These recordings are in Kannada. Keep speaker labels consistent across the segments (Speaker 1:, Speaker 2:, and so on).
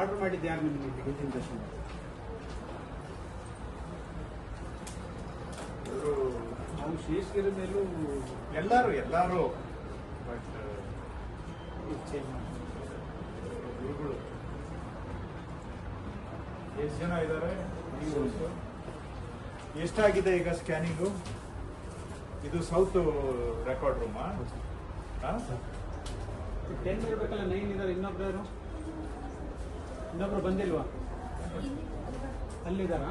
Speaker 1: ಆರ್ಡರ್ ಮಾಡಿದ್ದು ಯಾರು ನಿಮಗೆ ಟಿಕೆಟಿನ ದರ್ಶನ ನಾವು ಶೇಷಗಿರ ಮೇಲೂ
Speaker 2: ಎಲ್ಲರೂ ಎಲ್ಲರೂ ಬಟ್ ಗುರುಗಳು. ಎಷ್ಟು ಜನ ಇದ್ದಾರೆ? ಎಷ್ಟಾಗಿದೆ ಈಗ ಸ್ಕ್ಯಾನಿಂಗು ಇದು ಸೌತ್ ರೆಕಾರ್ಡ್ ರೂಮಾ
Speaker 1: ಟೆನ್ ಇರಬೇಕಲ್ಲ ನೈನ್ ಇದ್ದಾರೆ ಇನ್ನೊಬ್ರು ಯಾರು? ಇನ್ನೊಬ್ರು ಬಂದಿಲ್ವಾ? ಅಲ್ಲಿದಾರ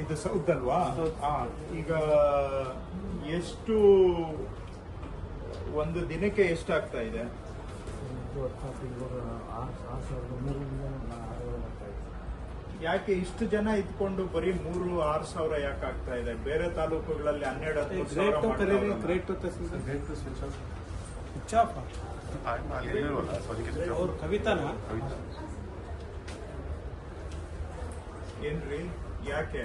Speaker 2: ಇದು ಸೌತ್ ಅಲ್ವಾ ಹಾ ಈಗ ಎಷ್ಟು ಒಂದು ದಿನಕ್ಕೆ ಎಷ್ಟಾಗ್ತಾ ಇದೆ? ಯಾಕೆ ಇಷ್ಟು ಜನ ಇದ್ಕೊಂಡು ಬರೀ ಮೂರು ಆರು ಸಾವಿರ ಯಾಕೆ ಆಗ್ತಾ ಇದೆ? ಬೇರೆ ತಾಲೂಕುಗಳಲ್ಲಿ ಹನ್ನೆರಡು ಹತ್ತು ಸಾವಿರ
Speaker 1: ಆಫ್ ಕವಿತಾನ
Speaker 2: ಏನ್ರಿ ಯಾಕೆ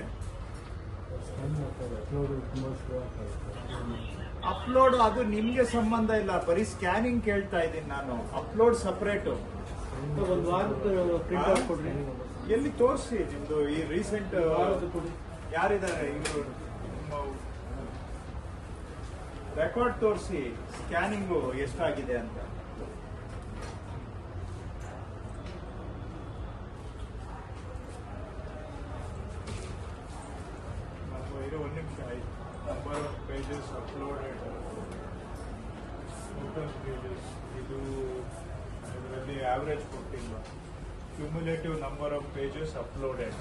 Speaker 2: ಅಪ್ಲೋಡ್ ಅದು ನಿಮ್ಗೆ ಸಂಬಂಧ ಇಲ್ಲ. ಬರೀ ಸ್ಕ್ಯಾನಿಂಗ್ ಕೇಳ್ತಾ ಇದ್ದೀನಿ ನಾನು. ಅಪ್ಲೋಡ್ ಸಪ್ರೇಟ್
Speaker 1: ಒಂದು ವಾರದ ಪ್ರಿಂಟ್ ಔಟ್ ಕೊಡ್ರಿ
Speaker 2: ಎಲ್ಲಿ ತೋರಿಸಿ ನಿಮ್ದು ಈ ರೀಸೆಂಟ್ ಯಾರಿದ್ದಾರೆ? ಇವರು ರೆಕಾರ್ಡ್ ತೋರಿಸಿ. ಸ್ಕ್ಯಾನಿಂಗು ಎಷ್ಟಾಗಿದೆ ಅಂತ. size, number of pages uploaded, total pages, we do the average 14 cumulative number of pages uploaded.